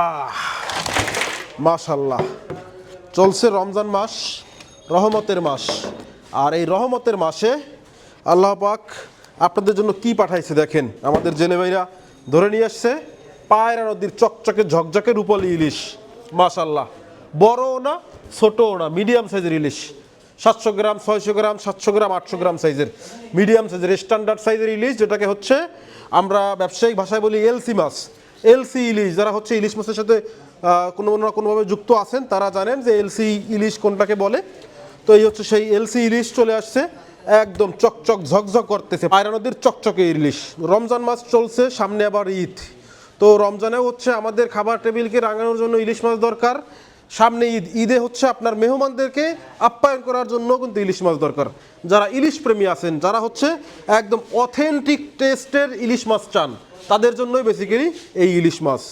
আহ মাশাল্লাহ চলছে রমজান মাস, রহমতের মাস। আর এই রহমতের মাসে আল্লাহ পাক আপনাদের জন্য কি পাঠাইছে দেখেন। আমাদের জেলে ভাইরা ধরে নিয়ে আসছে, পায়রা নদীর চকচকে ঝকঝকে রূপলি ইলিশ মাশাল্লাহ বড়ও না, ছোটও না মিডিয়াম সাইজের ইলিশ। সাতশো গ্রাম, ছয়শো গ্রাম, সাতশো গ্রাম, আটশো গ্রাম সাইজের মিডিয়াম সাইজের স্ট্যান্ডার্ড সাইজের ইলিশ, যেটাকে হচ্ছে আমরা ব্যবসায়িক ভাষায় বলি এলসি মাছ। এলসি ইলিশ, যারা হচ্ছে ইলিশ মাছের সাথে কোনো না কোনোভাবে যুক্ত আছেন, তারা জানেন যে এলসি ইলিশ কোনটাকে বলে। তো এই হচ্ছে সেই এলসি ইলিশ চলে আসছে, একদম চকচক ঝকঝক করতেছে। পায়রা নদীর চকচকে ইলিশ। রমজান মাস চলছে, সামনে আবার ঈদ। তো রমজানেও হচ্ছে আমাদের খাবার টেবিলকে রাঙানোর জন্য ইলিশ মাছ দরকার। সামনে ঈদ, ঈদে হচ্ছে আপনার মেহমানদেরকে আপ্যায়ন করার জন্য কিন্তু ইলিশ মাছ দরকার। যারা ইলিশ প্রেমী আছেন, যারা হচ্ছে একদম অথেন্টিক টেস্টের ইলিশ মাছ চান, তাদের জন্যই বেসিক্যালি এই ইলিশ মাছ।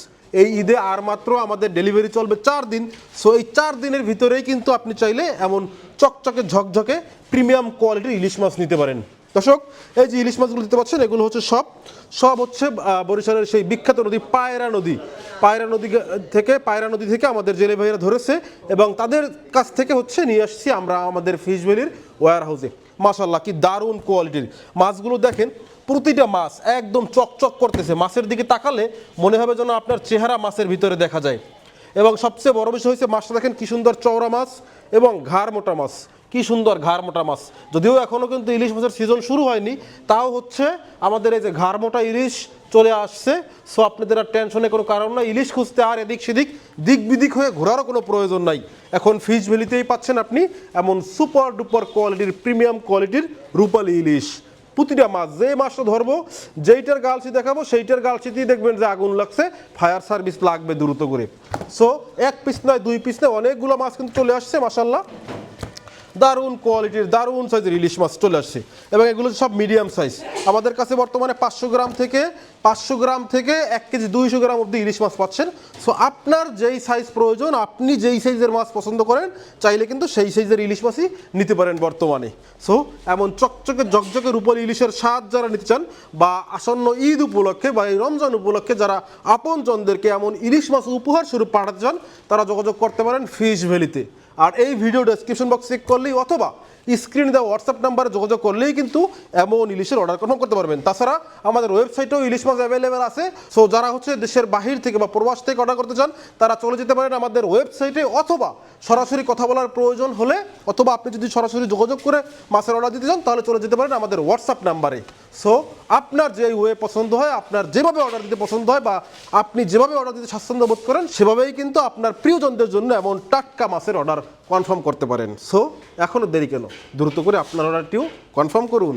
এই ঈদে আর মাত্র আমাদের ডেলিভারি চলবে চার দিন। সো এই চার দিনের ভিতরেই কিন্তু আপনি চাইলে এমন চকচকে ঝকঝকে প্রিমিয়াম কোয়ালিটির ইলিশ মাছ নিতে পারেন। দর্শক, এই যে ইলিশ মাছগুলো দিতে পারছেন এগুলো হচ্ছে সব সব হচ্ছে বরিশালের সেই বিখ্যাত নদী পায়রা নদী। পায়রা নদী থেকে, পায়রা নদী থেকে আমাদের জেলে ভাইয়েরা ধরেছে এবং তাদের কাছ থেকে হচ্ছে নিয়ে আসছি আমরা আমাদের ফিশ ভ্যালির ওয়ার হাউসে মাশাল্লাহ কি দারুণ কোয়ালিটির মাছগুলো দেখেন, প্রতিটা মাছ একদম চকচক করতেছে। মাছের দিকে তাকালে মনে হবে যেন আপনার চেহারা মাছের ভিতরে দেখা যায়। এবং সবচেয়ে বড় বিষয় হচ্ছে মাছটা দেখেন কি সুন্দর চওড়া মাছ এবং ঘাড় মোটা মাছ। কি সুন্দর ঘাড় মোটা মাছ। যদিও এখনও কিন্তু ইলিশ মাছের সিজন শুরু হয়নি, তাও হচ্ছে আমাদের এই যে ঘাড় মোটা ইলিশ চলে আসছে। সো আপনাদের আর টেনশনে কোনো কারণ নাই, ইলিশ খুঁজতে আর এদিক সেদিক দিক বিদিক হয়ে ঘোরারও কোনো প্রয়োজন নাই। এখন ফিশ ভ্যালিতেই পাচ্ছেন আপনি এমন সুপার ডুপার কোয়ালিটির প্রিমিয়াম কোয়ালিটির রূপালি ইলিশ। প্রতিটা মাছ, যে মাছটা ধরবো, যেইটার গালসি দেখাবো, সেইটার গালসিতেই দেখবেন যে আগুন লাগছে ফায়ার সার্ভিস লাগবে দ্রুত করে। সো এক পিস নয়, দুই পিস নয়, অনেকগুলো মাছ কিন্তু চলে আসছে মাসাল্লাহ দারুণ কোয়ালিটির, দারুণ সাইজের ইলিশ মাছ চলে আসছে। এবং এগুলো সব মিডিয়াম সাইজ। আমাদের কাছে বর্তমানে পাঁচশো গ্রাম থেকে, পাঁচশো গ্রাম থেকে এক কেজি দুইশো গ্রাম অবধি ইলিশ মাছ পাচ্ছেন। সো আপনার যেই সাইজ প্রয়োজন, আপনি যেই সাইজের মাছ পছন্দ করেন, চাইলে কিন্তু সেই সাইজের ইলিশ মাছই নিতে পারেন বর্তমানে। সো এমন চকচকে, ঝকঝকে রূপল ইলিশের স্বাদ যারা নিতে চান, বা আসন্ন ঈদ উপলক্ষে, বা এই রমজান উপলক্ষে যারা আপনজনদেরকে এমন ইলিশ মাছ উপহার স্বরূপ পাঠাতে চান, তারা যোগাযোগ করতে পারেন ফিশ ভ্যালিতে। আর এই ভিডিও ডেসক্রিপশন বক্স চেক করলেই অথবা স্ক্রিনে দেওয়া হোয়াটসঅ্যাপ নাম্বারে যোগাযোগ করলেই কিন্তু এমন ইলিশের অর্ডার কনফার্ম করতে পারবেন। তাছাড়া আমাদের ওয়েবসাইটেও ইলিশ মাছ অ্যাভেলেবেল আছে। সো যারা হচ্ছে দেশের বাহির থেকে বা প্রবাস থেকে অর্ডার করতে চান, তারা চলে যেতে পারেন আমাদের ওয়েবসাইটে অথবা সরাসরি কথা বলার প্রয়োজন হলে অথবা আপনি যদি সরাসরি যোগাযোগ করে মাছের অর্ডার দিতে চান, তাহলে চলে যেতে পারেন আমাদের হোয়াটসঅ্যাপ নাম্বারে সো আপনার যে ওয়ে পছন্দ হয়, আপনার যেভাবে অর্ডার দিতে পছন্দ হয় বা আপনি যেভাবে অর্ডার দিতে স্বাচ্ছন্দ্য বোধ করেন, সেভাবেই কিন্তু আপনার প্রিয়জনদের জন্য এমন টাটকা মাছের অর্ডার কনফার্ম করতে পারেন। সো এখনও দেরি কেন? দ্রুত করে আপনার অর্ডারটিও কনফার্ম করুন।